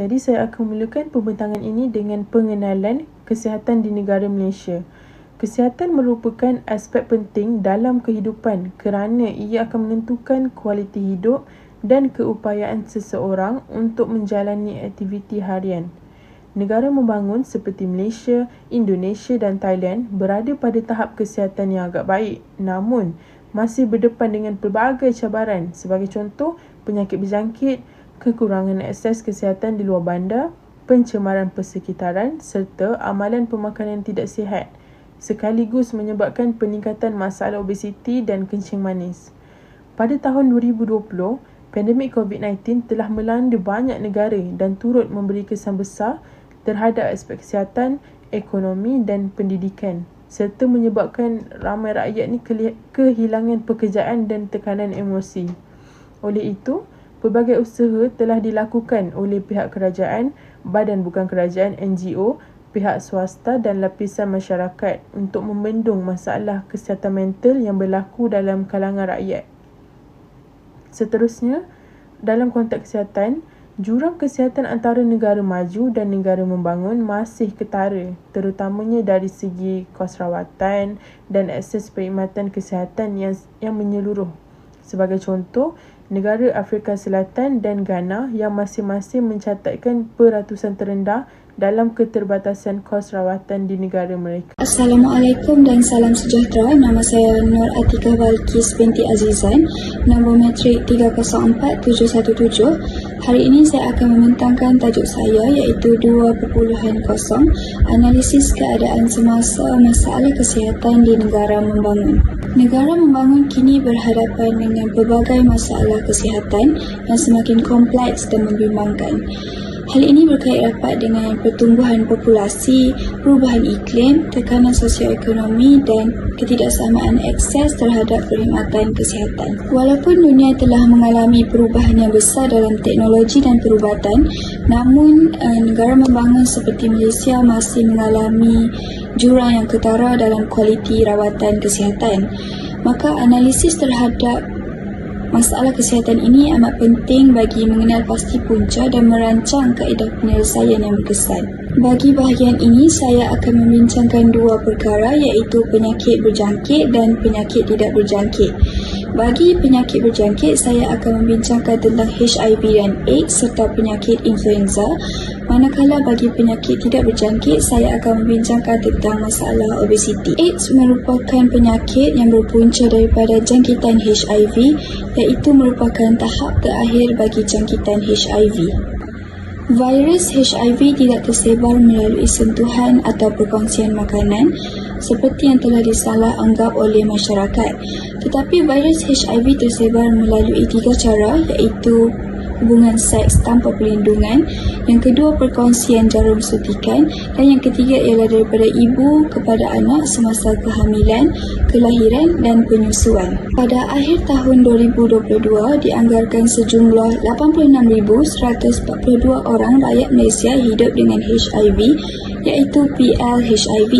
Jadi saya akan memulakan pembentangan ini dengan pengenalan kesihatan di negara Malaysia. Kesihatan merupakan aspek penting dalam kehidupan kerana ia akan menentukan kualiti hidup dan keupayaan seseorang untuk menjalani aktiviti harian. Negara membangun seperti Malaysia, Indonesia dan Thailand berada pada tahap kesihatan yang agak baik namun masih berdepan dengan pelbagai cabaran sebagai contoh penyakit berjangkit, kekurangan akses kesihatan di luar bandar, pencemaran persekitaran serta amalan pemakanan tidak sihat sekaligus menyebabkan peningkatan masalah obesiti dan kencing manis. Pada tahun 2020, pandemik COVID-19 telah melanda banyak negara dan turut memberi kesan besar terhadap aspek kesihatan, ekonomi dan pendidikan serta menyebabkan ramai rakyat ni kehilangan pekerjaan dan tekanan emosi. Oleh itu, Pelbagai usaha telah dilakukan oleh pihak kerajaan, badan bukan kerajaan NGO, pihak swasta dan lapisan masyarakat untuk membendung masalah kesihatan mental yang berlaku dalam kalangan rakyat. Seterusnya, dalam konteks kesihatan, jurang kesihatan antara negara maju dan negara membangun masih ketara, terutamanya dari segi kos rawatan dan akses perkhidmatan kesihatan yang yang menyeluruh. Sebagai contoh, negara Afrika Selatan dan Ghana yang masing-masing mencatatkan peratusan terendah dalam keterbatasan kos rawatan di negara mereka. Assalamualaikum dan salam sejahtera. Nama saya Nur Atika Balkis binti Azizan, nombor metrik 304717. Hari ini saya akan membentangkan tajuk saya iaitu 2.0 Analisis keadaan semasa masalah kesihatan di negara membangun. Negara membangun kini berhadapan dengan pelbagai masalah kesihatan yang semakin kompleks dan membimbangkan. Hal ini berkait rapat dengan pertumbuhan populasi, perubahan iklim, tekanan sosioekonomi dan ketidaksamaan akses terhadap perkhidmatan kesihatan. Walaupun dunia telah mengalami perubahan yang besar dalam teknologi dan perubatan, namun eh, negara membangun seperti Malaysia masih mengalami jurang yang ketara dalam kualiti rawatan kesihatan. Maka analisis terhadap Masalah kesihatan ini amat penting bagi mengenal pasti punca dan merancang kaedah penyelesaian yang berkesan. Bagi bahagian ini, saya akan membincangkan dua perkara iaitu penyakit berjangkit dan penyakit tidak berjangkit. Bagi penyakit berjangkit, saya akan membincangkan tentang HIV dan AIDS serta penyakit influenza. Manakala bagi penyakit tidak berjangkit, saya akan membincangkan tentang masalah obesiti. AIDS merupakan penyakit yang berpunca daripada jangkitan HIV iaitu merupakan tahap terakhir bagi jangkitan HIV. Virus HIV tidak tersebar melalui sentuhan atau perkongsian makanan seperti yang telah disalah anggap oleh masyarakat. Tetapi virus HIV tersebar melalui tiga cara iaitu hubungan seks tanpa perlindungan, yang kedua perkongsian jarum suntikan dan yang ketiga ialah daripada ibu kepada anak semasa kehamilan, kelahiran dan penyusuan. Pada akhir tahun 2022 dianggarkan sejumlah 86,142 orang rakyat Malaysia hidup dengan HIV iaitu PL-HIV.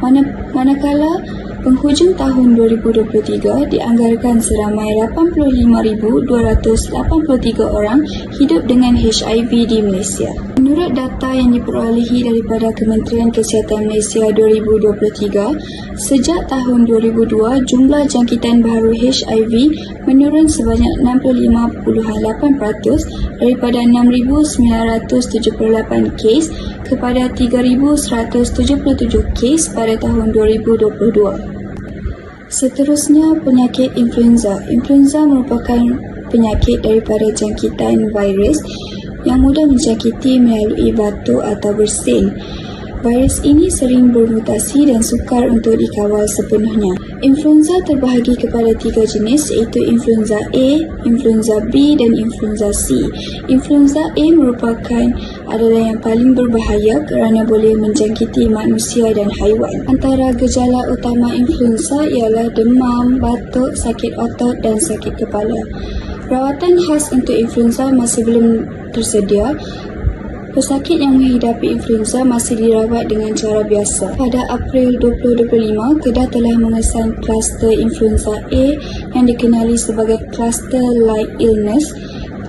Mana, manakala penghujung tahun 2023 dianggarkan seramai 85,283 orang hidup dengan HIV di Malaysia. Menurut data yang diperolehi daripada Kementerian Kesihatan Malaysia 2023, sejak tahun 2002 jumlah jangkitan baru HIV menurun sebanyak 65.8% daripada 6,978 kes kepada 3,177 kes pada tahun 2022. Seterusnya, penyakit influenza. Influenza merupakan penyakit daripada jangkitan virus yang mudah menjangkiti melalui batu atau bersin. Virus ini sering bermutasi dan sukar untuk dikawal sepenuhnya. Influenza terbahagi kepada tiga jenis iaitu influenza A, influenza B dan influenza C. Influenza A merupakan adalah yang paling berbahaya kerana boleh menjangkiti manusia dan haiwan. Antara gejala utama influenza ialah demam, batuk, sakit otot dan sakit kepala. Rawatan khas untuk influenza masih belum tersedia Pesakit yang menghidapi influenza masih dirawat dengan cara biasa. Pada April 2025, Kedah telah mengesan kluster influenza A yang dikenali sebagai kluster light illness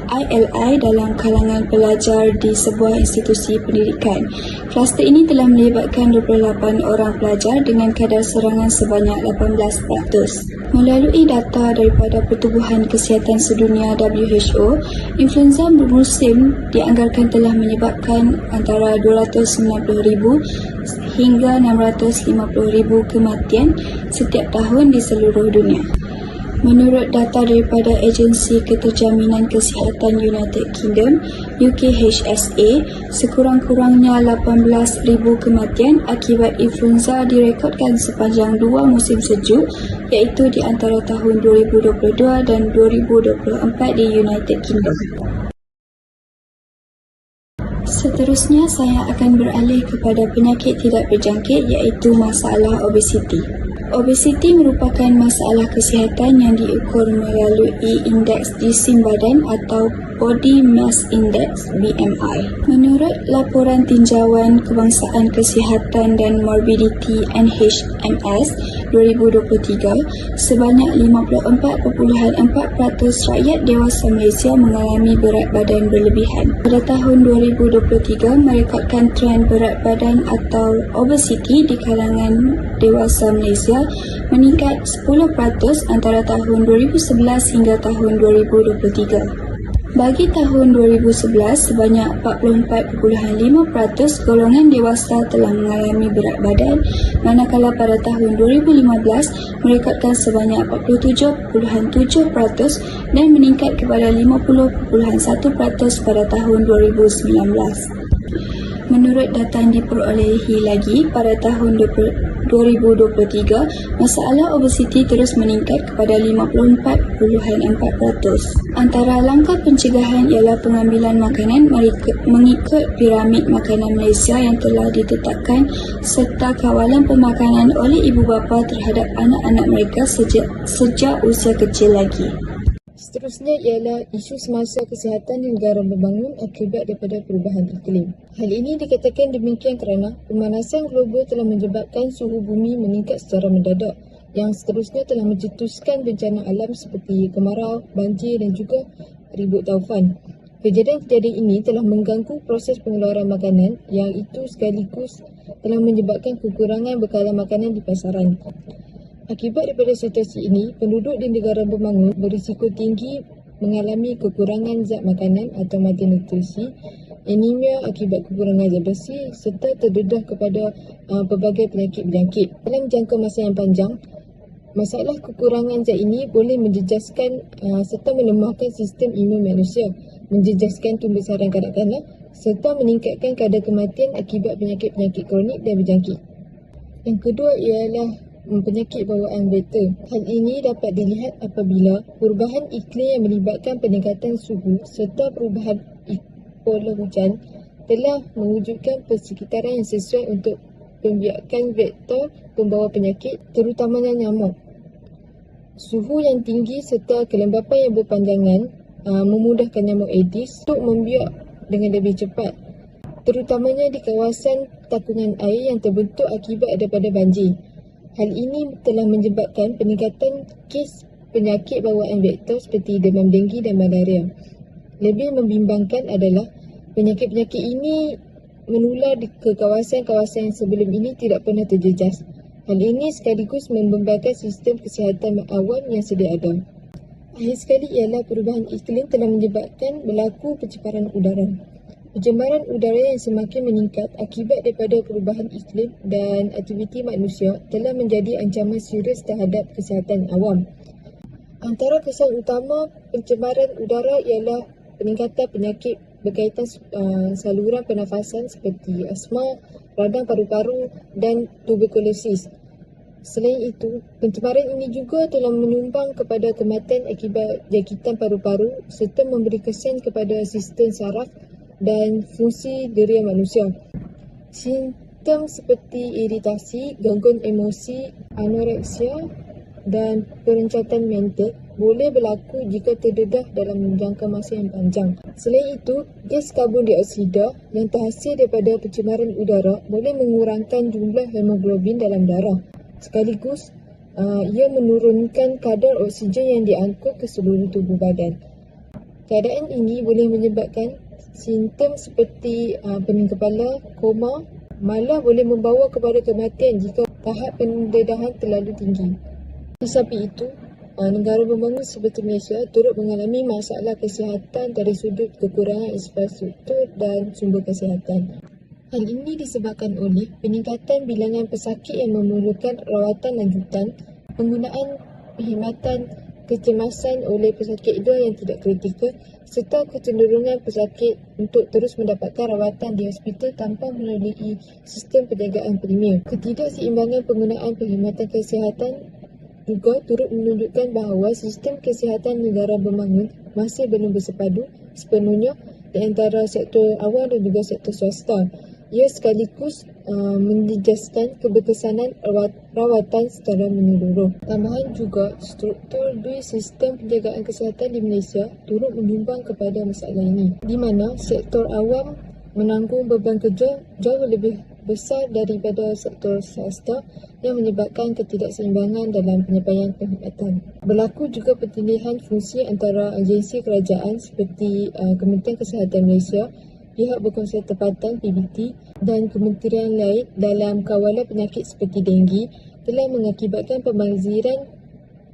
ILI dalam kalangan pelajar di sebuah institusi pendidikan. Kluster ini telah melibatkan 28 orang pelajar dengan kadar serangan sebanyak 18%. Melalui data daripada Pertubuhan Kesihatan Sedunia WHO, influenza bermusim dianggarkan telah menyebabkan antara 290,000 hingga 650,000 kematian setiap tahun di seluruh dunia. Menurut data daripada Agensi Keterjaminan Kesihatan United Kingdom UKHSA, sekurang-kurangnya 18,000 kematian akibat influenza direkodkan sepanjang dua musim sejuk iaitu di antara tahun 2022 dan 2024 di United Kingdom. Seterusnya saya akan beralih kepada penyakit tidak berjangkit iaitu masalah obesiti. Obesiti merupakan masalah kesihatan yang diukur melalui indeks jisim badan atau Body Mass Index BMI. Menurut laporan tinjauan Kebangsaan Kesihatan dan Morbidity NHMS 2023, sebanyak 54.4% rakyat dewasa Malaysia mengalami berat badan berlebihan. Pada tahun 2023 merekodkan tren berat badan atau obesiti di kalangan dewasa Malaysia meningkat 10% antara tahun 2011 hingga tahun 2023. Bagi tahun 2011, sebanyak 44.5% golongan dewasa telah mengalami berat badan, manakala pada tahun 2015 merekodkan sebanyak 47.7% dan meningkat kepada 50.1% pada tahun 2019. Menurut data yang diperolehi lagi pada tahun 2023, masalah obesiti terus meningkat kepada 54.4%. Antara langkah pencegahan ialah pengambilan makanan mengikut piramid makanan Malaysia yang telah ditetapkan serta kawalan pemakanan oleh ibu bapa terhadap anak-anak mereka sejak, sejak usia kecil lagi. Seterusnya ialah isu semasa kesihatan di negara berbangun akibat daripada perubahan iklim. Hal ini dikatakan demikian kerana pemanasan global telah menyebabkan suhu bumi meningkat secara mendadak yang seterusnya telah mencetuskan bencana alam seperti kemarau, banjir dan juga ribut taufan. Kejadian-kejadian ini telah mengganggu proses pengeluaran makanan yang itu sekaligus telah menyebabkan kekurangan bekalan makanan di pasaran. Akibat daripada situasi ini, penduduk di negara berbangun berisiko tinggi mengalami kekurangan zat makanan atau mati nutrisi, anemia akibat kekurangan zat besi serta terdedah kepada uh, pelbagai penyakit-penyakit. Dalam jangka masa yang panjang, masalah kekurangan zat ini boleh menjejaskan uh, serta melemahkan sistem imun manusia, menjejaskan tumbesaran kanak-kanak serta meningkatkan kadar kematian akibat penyakit-penyakit kronik dan berjangkit. Yang kedua ialah penyakit bawaan beta. Hal ini dapat dilihat apabila perubahan iklim yang melibatkan peningkatan suhu serta perubahan pola hujan telah mewujudkan persekitaran yang sesuai untuk pembiakan vektor pembawa penyakit terutamanya nyamuk. Suhu yang tinggi serta kelembapan yang berpanjangan aa, memudahkan nyamuk Aedes untuk membiak dengan lebih cepat terutamanya di kawasan takungan air yang terbentuk akibat daripada banjir. Hal ini telah menyebabkan peningkatan kes penyakit bawaan vektor seperti demam denggi dan malaria. Lebih membimbangkan adalah penyakit-penyakit ini menular ke kawasan-kawasan yang sebelum ini tidak pernah terjejas. Hal ini sekaligus membembarkan sistem kesihatan awam yang sedia ada. Akhir sekali ialah perubahan iklim telah menyebabkan berlaku pencemaran udara. Pencemaran udara yang semakin meningkat akibat daripada perubahan iklim dan aktiviti manusia telah menjadi ancaman serius terhadap kesihatan awam. Antara kesan utama pencemaran udara ialah peningkatan penyakit berkaitan uh, saluran pernafasan seperti asma, radang paru-paru dan tuberkulosis. Selain itu, pencemaran ini juga telah menyumbang kepada kematian akibat jangkitan paru-paru serta memberi kesan kepada sistem saraf dan fungsi deria manusia. Simptom seperti iritasi, gangguan emosi, anoreksia dan perencatan mental boleh berlaku jika terdedah dalam jangka masa yang panjang. Selain itu, gas karbon dioksida yang terhasil daripada pencemaran udara boleh mengurangkan jumlah hemoglobin dalam darah. Sekaligus, uh, ia menurunkan kadar oksigen yang diangkut ke seluruh tubuh badan. Keadaan ini boleh menyebabkan simptom seperti uh, pening kepala, koma, malah boleh membawa kepada kematian jika tahap pendedahan terlalu tinggi. Di samping itu, uh, negara pembangun seperti Malaysia turut mengalami masalah kesihatan dari sudut kekurangan infrastruktur dan sumber kesihatan. Hal ini disebabkan oleh peningkatan bilangan pesakit yang memerlukan rawatan lanjutan, penggunaan perkhidmatan kecemasan oleh pesakit idol yang tidak kritikal serta kecenderungan pesakit untuk terus mendapatkan rawatan di hospital tanpa melalui sistem penjagaan premier. Ketidakseimbangan penggunaan perkhidmatan kesihatan juga turut menunjukkan bahawa sistem kesihatan negara berbangun masih belum bersepadu sepenuhnya di antara sektor awam dan juga sektor swasta. Ia sekaligus uh, menjejaskan keberkesanan rawat, rawatan secara menyeluruh. Tambahan juga, struktur dua sistem penjagaan kesihatan di Malaysia turut menyumbang kepada masalah ini. Di mana sektor awam menanggung beban kerja jauh lebih besar daripada sektor swasta yang menyebabkan ketidakseimbangan dalam penyampaian perkhidmatan. Berlaku juga pertindaian fungsi antara agensi kerajaan seperti uh, Kementerian Kesihatan Malaysia pihak berkuasa tempatan PBT dan kementerian lain dalam kawalan penyakit seperti denggi telah mengakibatkan pemangziran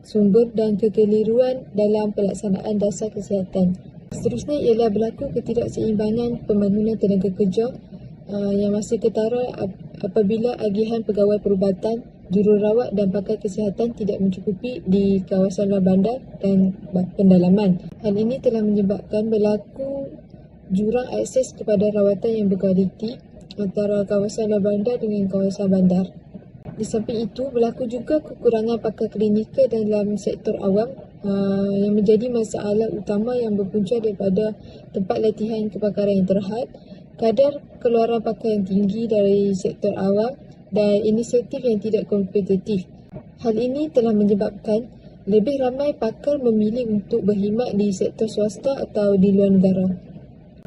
sumber dan kekeliruan dalam pelaksanaan dasar kesihatan. Seterusnya ialah berlaku ketidakseimbangan pembangunan tenaga kerja uh, yang masih ketara apabila agihan pegawai perubatan, jururawat dan pakar kesihatan tidak mencukupi di kawasan luar bandar dan pendalaman. Hal ini telah menyebabkan berlaku jurang akses kepada rawatan yang berkualiti antara kawasan luar bandar dengan kawasan bandar. Di samping itu, berlaku juga kekurangan pakar klinikal dalam sektor awam uh, yang menjadi masalah utama yang berpunca daripada tempat latihan kepakaran yang terhad, kadar keluaran pakar yang tinggi dari sektor awam dan inisiatif yang tidak kompetitif. Hal ini telah menyebabkan lebih ramai pakar memilih untuk berkhidmat di sektor swasta atau di luar negara.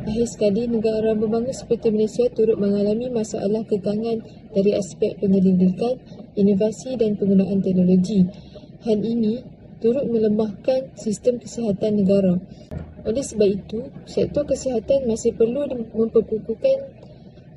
Akhir sekali, negara berbangun seperti Malaysia turut mengalami masalah kekangan dari aspek penyelidikan, inovasi dan penggunaan teknologi. Hal ini turut melemahkan sistem kesihatan negara. Oleh sebab itu, sektor kesihatan masih perlu memperkukuhkan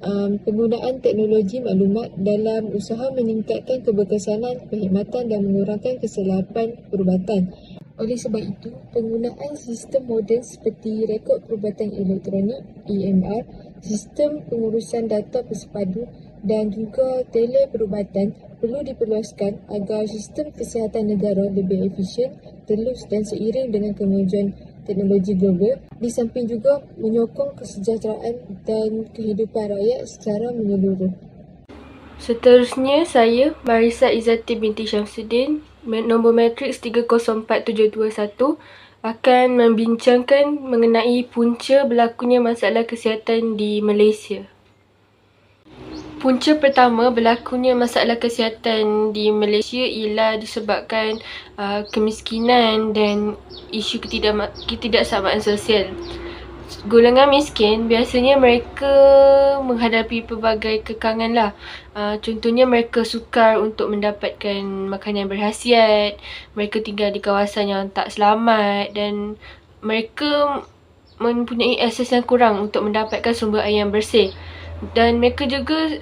um, penggunaan teknologi maklumat dalam usaha meningkatkan keberkesanan, perkhidmatan dan mengurangkan kesilapan perubatan. Oleh sebab itu, penggunaan sistem moden seperti rekod perubatan elektronik EMR, sistem pengurusan data bersepadu dan juga teleperubatan perlu diperluaskan agar sistem kesihatan negara lebih efisien, telus dan seiring dengan kemajuan teknologi global di samping juga menyokong kesejahteraan dan kehidupan rakyat secara menyeluruh. Seterusnya, saya Marisa Izzati binti Syamsuddin nombor matriks 304721 akan membincangkan mengenai punca berlakunya masalah kesihatan di Malaysia. Punca pertama berlakunya masalah kesihatan di Malaysia ialah disebabkan uh, kemiskinan dan isu ketidaksamaan sosial golongan miskin biasanya mereka menghadapi pelbagai kekangan lah. Uh, contohnya mereka sukar untuk mendapatkan makanan berhasiat, mereka tinggal di kawasan yang tak selamat dan mereka mempunyai akses yang kurang untuk mendapatkan sumber air yang bersih. Dan mereka juga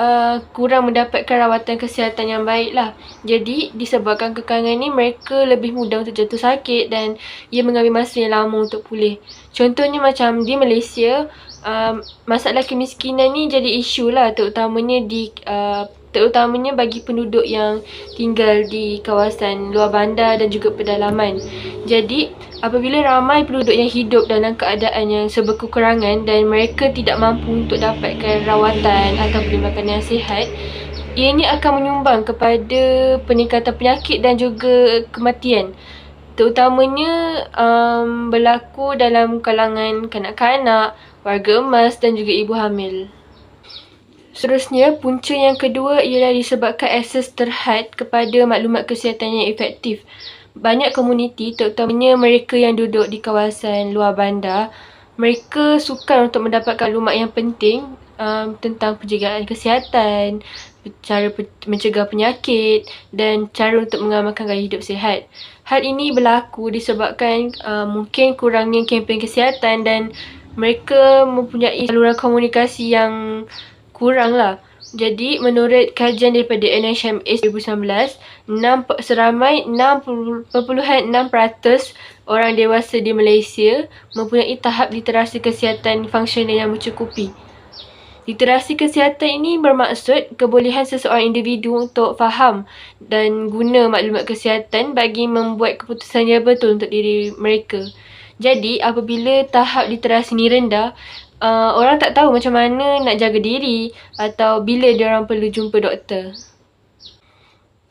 uh, kurang mendapatkan rawatan kesihatan yang baik lah. Jadi disebabkan kekangan ni mereka lebih mudah untuk jatuh sakit dan ia mengambil masa yang lama untuk pulih. Contohnya macam di Malaysia, uh, masalah kemiskinan ni jadi isu lah terutamanya di uh, terutamanya bagi penduduk yang tinggal di kawasan luar bandar dan juga pedalaman. Jadi, apabila ramai penduduk yang hidup dalam keadaan yang seberkekurangan dan mereka tidak mampu untuk dapatkan rawatan atau makanan yang sihat, Ianya akan menyumbang kepada peningkatan penyakit dan juga kematian. Terutamanya um, berlaku dalam kalangan kanak-kanak, warga emas dan juga ibu hamil. Seterusnya, punca yang kedua ialah disebabkan akses terhad kepada maklumat kesihatan yang efektif. Banyak komuniti, terutamanya mereka yang duduk di kawasan luar bandar, mereka sukar untuk mendapatkan maklumat yang penting um, tentang penjagaan kesihatan, cara mencegah penyakit dan cara untuk mengamalkan gaya hidup sihat. Hal ini berlaku disebabkan uh, mungkin kurangnya kempen kesihatan dan mereka mempunyai saluran komunikasi yang kurang lah. Jadi menurut kajian daripada NHMS 2019, 6, seramai 6.6% orang dewasa di Malaysia mempunyai tahap literasi kesihatan fungsional yang mencukupi. Literasi kesihatan ini bermaksud kebolehan seseorang individu untuk faham dan guna maklumat kesihatan bagi membuat keputusan yang betul untuk diri mereka. Jadi, apabila tahap literasi ini rendah, uh, orang tak tahu macam mana nak jaga diri atau bila dia orang perlu jumpa doktor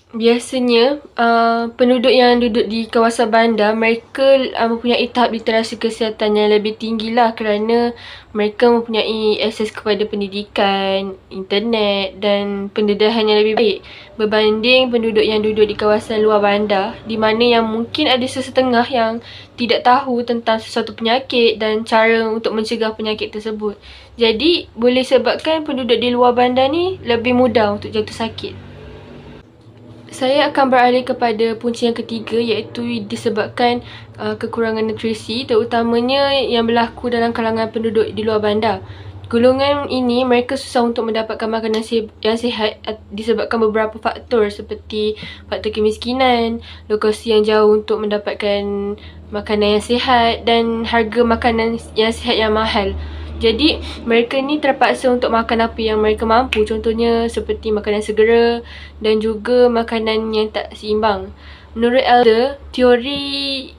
biasanya uh, penduduk yang duduk di kawasan bandar mereka uh, mempunyai tahap literasi kesihatan yang lebih tinggi lah kerana mereka mempunyai akses kepada pendidikan, internet dan pendedahan yang lebih baik berbanding penduduk yang duduk di kawasan luar bandar di mana yang mungkin ada sesetengah yang tidak tahu tentang sesuatu penyakit dan cara untuk mencegah penyakit tersebut. Jadi boleh sebabkan penduduk di luar bandar ni lebih mudah untuk jatuh sakit saya akan beralih kepada punca yang ketiga iaitu disebabkan uh, kekurangan nutrisi terutamanya yang berlaku dalam kalangan penduduk di luar bandar. Golongan ini mereka susah untuk mendapatkan makanan yang sihat disebabkan beberapa faktor seperti faktor kemiskinan, lokasi yang jauh untuk mendapatkan makanan yang sihat dan harga makanan yang sihat yang mahal. Jadi mereka ni terpaksa untuk makan apa yang mereka mampu. Contohnya seperti makanan segera dan juga makanan yang tak seimbang. Menurut Elder, teori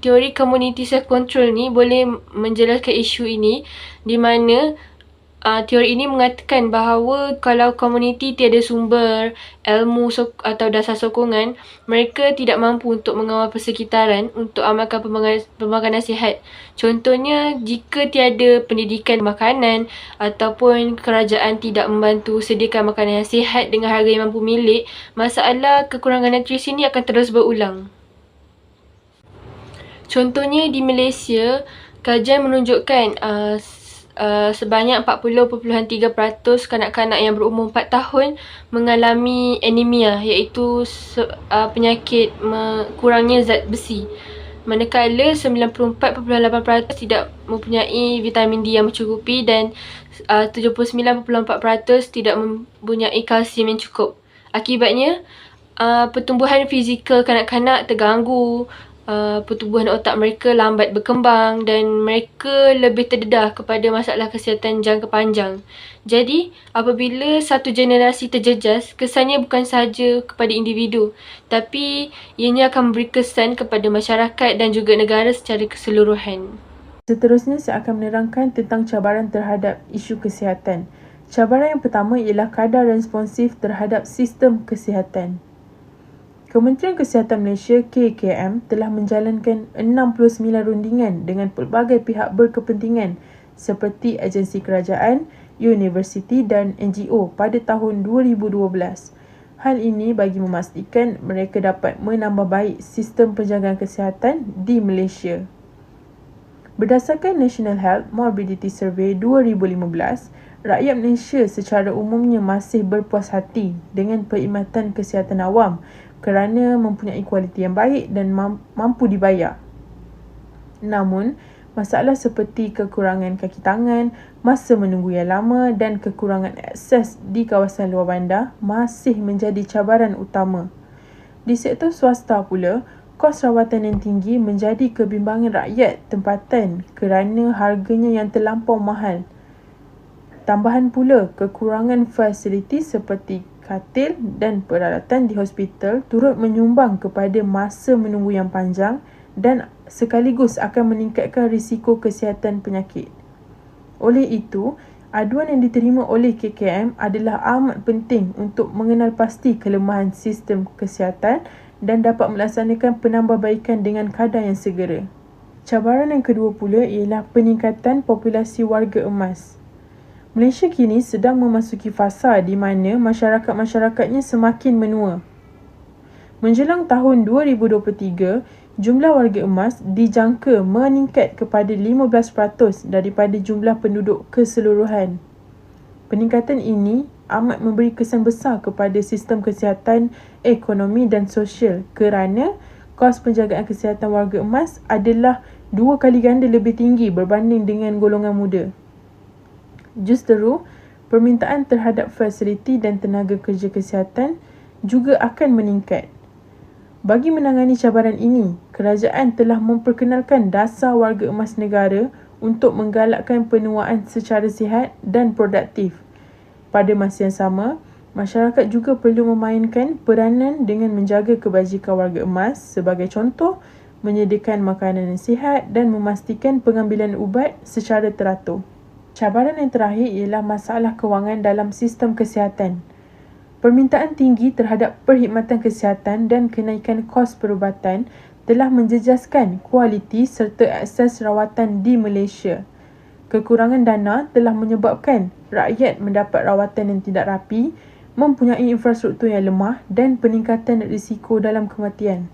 teori community self control ni boleh menjelaskan isu ini di mana uh, teori ini mengatakan bahawa kalau komuniti tiada sumber ilmu so- atau dasar sokongan, mereka tidak mampu untuk mengawal persekitaran untuk amalkan pemakanan sihat. Contohnya, jika tiada pendidikan makanan ataupun kerajaan tidak membantu sediakan makanan yang sihat dengan harga yang mampu milik, masalah kekurangan nutrisi ini akan terus berulang. Contohnya di Malaysia, kajian menunjukkan uh, uh, sebanyak 40.3% kanak-kanak yang berumur 4 tahun mengalami anemia iaitu uh, penyakit kurangnya zat besi. Manakala 94.8% tidak mempunyai vitamin D yang mencukupi dan uh, 79.4% tidak mempunyai kalsium yang cukup. Akibatnya, uh, pertumbuhan fizikal kanak-kanak terganggu, Uh, pertumbuhan otak mereka lambat berkembang dan mereka lebih terdedah kepada masalah kesihatan jangka panjang. Jadi, apabila satu generasi terjejas, kesannya bukan sahaja kepada individu, tapi ianya akan memberi kesan kepada masyarakat dan juga negara secara keseluruhan. Seterusnya, saya akan menerangkan tentang cabaran terhadap isu kesihatan. Cabaran yang pertama ialah kadar responsif terhadap sistem kesihatan. Kementerian Kesihatan Malaysia KKM telah menjalankan 69 rundingan dengan pelbagai pihak berkepentingan seperti agensi kerajaan, universiti dan NGO pada tahun 2012. Hal ini bagi memastikan mereka dapat menambah baik sistem penjagaan kesihatan di Malaysia. Berdasarkan National Health Morbidity Survey 2015, rakyat Malaysia secara umumnya masih berpuas hati dengan perkhidmatan kesihatan awam kerana mempunyai kualiti yang baik dan mampu dibayar. Namun, masalah seperti kekurangan kaki tangan, masa menunggu yang lama dan kekurangan akses di kawasan luar bandar masih menjadi cabaran utama. Di sektor swasta pula, kos rawatan yang tinggi menjadi kebimbangan rakyat tempatan kerana harganya yang terlampau mahal. Tambahan pula, kekurangan fasiliti seperti katil dan peralatan di hospital turut menyumbang kepada masa menunggu yang panjang dan sekaligus akan meningkatkan risiko kesihatan penyakit. Oleh itu, Aduan yang diterima oleh KKM adalah amat penting untuk mengenal pasti kelemahan sistem kesihatan dan dapat melaksanakan penambahbaikan dengan kadar yang segera. Cabaran yang kedua pula ialah peningkatan populasi warga emas. Malaysia kini sedang memasuki fasa di mana masyarakat-masyarakatnya semakin menua. Menjelang tahun 2023, jumlah warga emas dijangka meningkat kepada 15% daripada jumlah penduduk keseluruhan. Peningkatan ini amat memberi kesan besar kepada sistem kesihatan, ekonomi dan sosial kerana kos penjagaan kesihatan warga emas adalah dua kali ganda lebih tinggi berbanding dengan golongan muda. Justeru, permintaan terhadap fasiliti dan tenaga kerja kesihatan juga akan meningkat. Bagi menangani cabaran ini, kerajaan telah memperkenalkan dasar warga emas negara untuk menggalakkan penuaan secara sihat dan produktif. Pada masa yang sama, masyarakat juga perlu memainkan peranan dengan menjaga kebajikan warga emas sebagai contoh menyediakan makanan yang sihat dan memastikan pengambilan ubat secara teratur. Cabaran yang terakhir ialah masalah kewangan dalam sistem kesihatan. Permintaan tinggi terhadap perkhidmatan kesihatan dan kenaikan kos perubatan telah menjejaskan kualiti serta akses rawatan di Malaysia. Kekurangan dana telah menyebabkan rakyat mendapat rawatan yang tidak rapi, mempunyai infrastruktur yang lemah dan peningkatan risiko dalam kematian.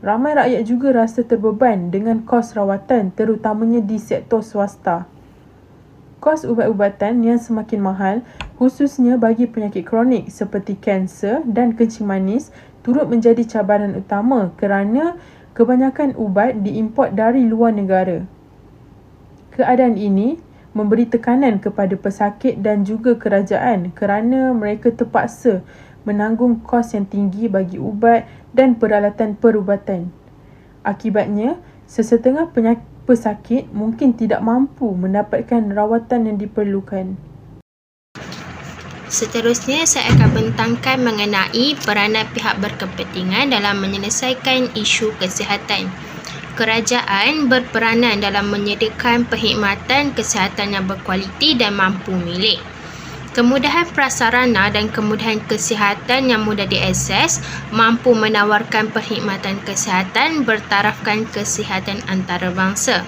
Ramai rakyat juga rasa terbeban dengan kos rawatan terutamanya di sektor swasta kos ubat-ubatan yang semakin mahal khususnya bagi penyakit kronik seperti kanser dan kencing manis turut menjadi cabaran utama kerana kebanyakan ubat diimport dari luar negara. Keadaan ini memberi tekanan kepada pesakit dan juga kerajaan kerana mereka terpaksa menanggung kos yang tinggi bagi ubat dan peralatan perubatan. Akibatnya, sesetengah penyakit pesakit mungkin tidak mampu mendapatkan rawatan yang diperlukan. Seterusnya, saya akan bentangkan mengenai peranan pihak berkepentingan dalam menyelesaikan isu kesihatan. Kerajaan berperanan dalam menyediakan perkhidmatan kesihatan yang berkualiti dan mampu milik. Kemudahan prasarana dan kemudahan kesihatan yang mudah diakses mampu menawarkan perkhidmatan kesihatan bertarafkan kesihatan antarabangsa.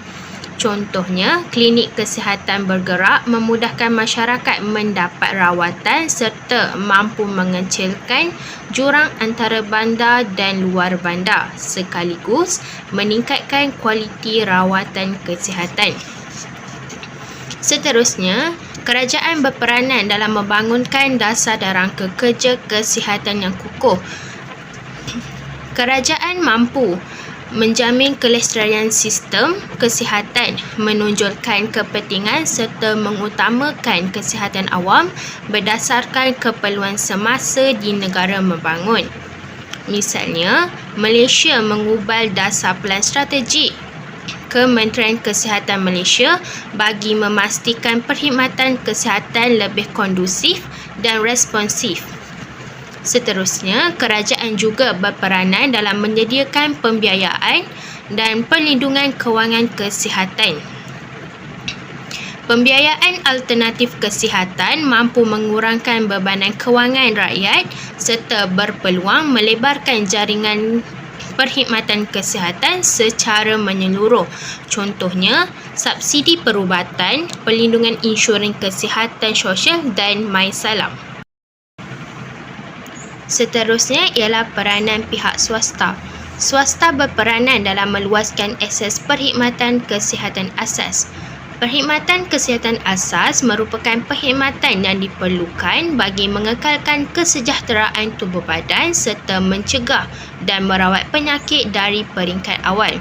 Contohnya, klinik kesihatan bergerak memudahkan masyarakat mendapat rawatan serta mampu mengecilkan jurang antara bandar dan luar bandar sekaligus meningkatkan kualiti rawatan kesihatan. Seterusnya, kerajaan berperanan dalam membangunkan dasar dan rangka kerja kesihatan yang kukuh. Kerajaan mampu menjamin kelestarian sistem kesihatan, menonjolkan kepentingan serta mengutamakan kesihatan awam berdasarkan keperluan semasa di negara membangun. Misalnya, Malaysia mengubal dasar pelan strategik Kementerian Kesihatan Malaysia bagi memastikan perkhidmatan kesihatan lebih kondusif dan responsif. Seterusnya, kerajaan juga berperanan dalam menyediakan pembiayaan dan perlindungan kewangan kesihatan. Pembiayaan alternatif kesihatan mampu mengurangkan bebanan kewangan rakyat serta berpeluang melebarkan jaringan perkhidmatan kesihatan secara menyeluruh. Contohnya, subsidi perubatan, perlindungan insurans kesihatan sosial dan MySalam. Seterusnya ialah peranan pihak swasta. Swasta berperanan dalam meluaskan akses perkhidmatan kesihatan asas. Perkhidmatan kesihatan asas merupakan perkhidmatan yang diperlukan bagi mengekalkan kesejahteraan tubuh badan serta mencegah dan merawat penyakit dari peringkat awal.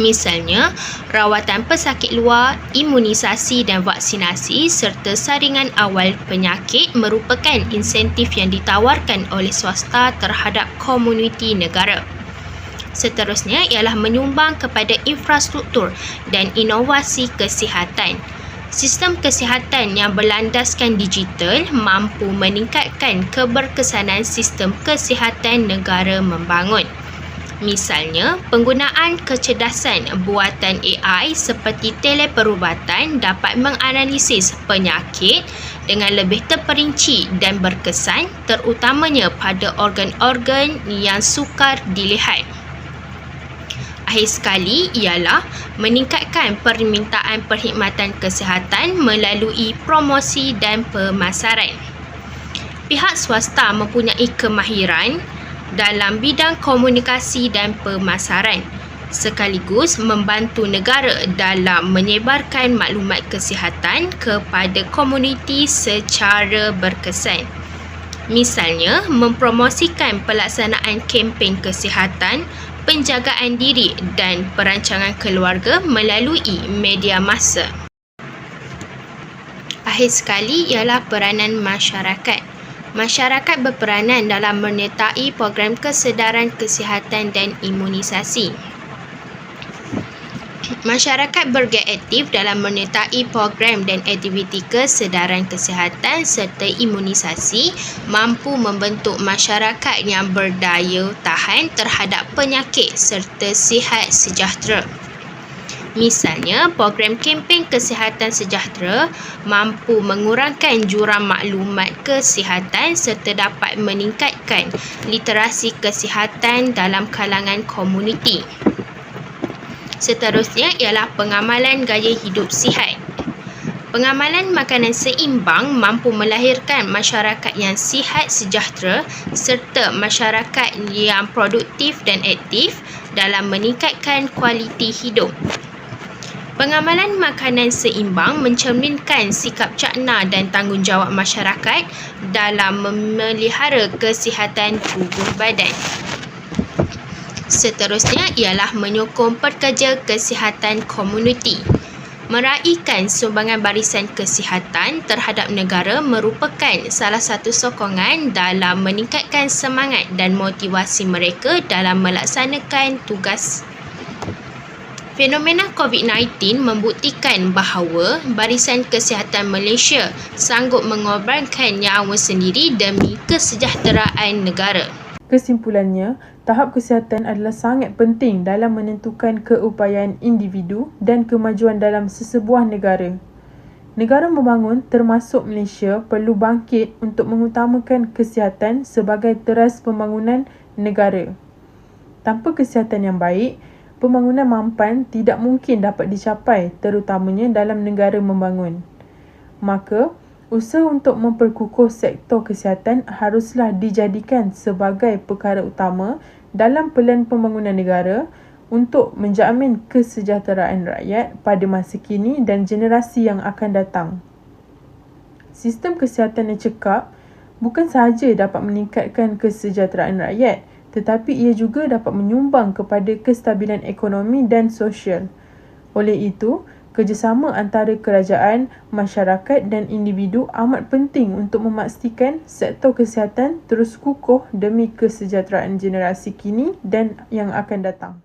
Misalnya, rawatan pesakit luar, imunisasi dan vaksinasi serta saringan awal penyakit merupakan insentif yang ditawarkan oleh swasta terhadap komuniti negara. Seterusnya ialah menyumbang kepada infrastruktur dan inovasi kesihatan. Sistem kesihatan yang berlandaskan digital mampu meningkatkan keberkesanan sistem kesihatan negara membangun. Misalnya, penggunaan kecerdasan buatan AI seperti teleperubatan dapat menganalisis penyakit dengan lebih terperinci dan berkesan terutamanya pada organ-organ yang sukar dilihat. Akhir sekali ialah meningkatkan permintaan perkhidmatan kesihatan melalui promosi dan pemasaran. Pihak swasta mempunyai kemahiran dalam bidang komunikasi dan pemasaran sekaligus membantu negara dalam menyebarkan maklumat kesihatan kepada komuniti secara berkesan. Misalnya, mempromosikan pelaksanaan kempen kesihatan, penjagaan diri dan perancangan keluarga melalui media masa. Akhir sekali ialah peranan masyarakat. Masyarakat berperanan dalam menyertai program kesedaran kesihatan dan imunisasi. Masyarakat bergiat aktif dalam menyertai program dan aktiviti kesedaran kesihatan serta imunisasi mampu membentuk masyarakat yang berdaya tahan terhadap penyakit serta sihat sejahtera. Misalnya, program kempen kesihatan sejahtera mampu mengurangkan jurang maklumat kesihatan serta dapat meningkatkan literasi kesihatan dalam kalangan komuniti. Seterusnya ialah pengamalan gaya hidup sihat. Pengamalan makanan seimbang mampu melahirkan masyarakat yang sihat sejahtera serta masyarakat yang produktif dan aktif dalam meningkatkan kualiti hidup. Pengamalan makanan seimbang mencerminkan sikap cakna dan tanggungjawab masyarakat dalam memelihara kesihatan tubuh badan. Seterusnya ialah menyokong pekerja kesihatan komuniti. Meraihkan sumbangan barisan kesihatan terhadap negara merupakan salah satu sokongan dalam meningkatkan semangat dan motivasi mereka dalam melaksanakan tugas Fenomena COVID-19 membuktikan bahawa Barisan Kesihatan Malaysia sanggup mengorbankan nyawa sendiri demi kesejahteraan negara. Kesimpulannya, tahap kesihatan adalah sangat penting dalam menentukan keupayaan individu dan kemajuan dalam sesebuah negara. Negara membangun termasuk Malaysia perlu bangkit untuk mengutamakan kesihatan sebagai teras pembangunan negara. Tanpa kesihatan yang baik, pembangunan mampan tidak mungkin dapat dicapai terutamanya dalam negara membangun. Maka, usaha untuk memperkukuh sektor kesihatan haruslah dijadikan sebagai perkara utama dalam pelan pembangunan negara untuk menjamin kesejahteraan rakyat pada masa kini dan generasi yang akan datang. Sistem kesihatan yang cekap bukan sahaja dapat meningkatkan kesejahteraan rakyat, tetapi ia juga dapat menyumbang kepada kestabilan ekonomi dan sosial. Oleh itu, kerjasama antara kerajaan, masyarakat dan individu amat penting untuk memastikan sektor kesihatan terus kukuh demi kesejahteraan generasi kini dan yang akan datang.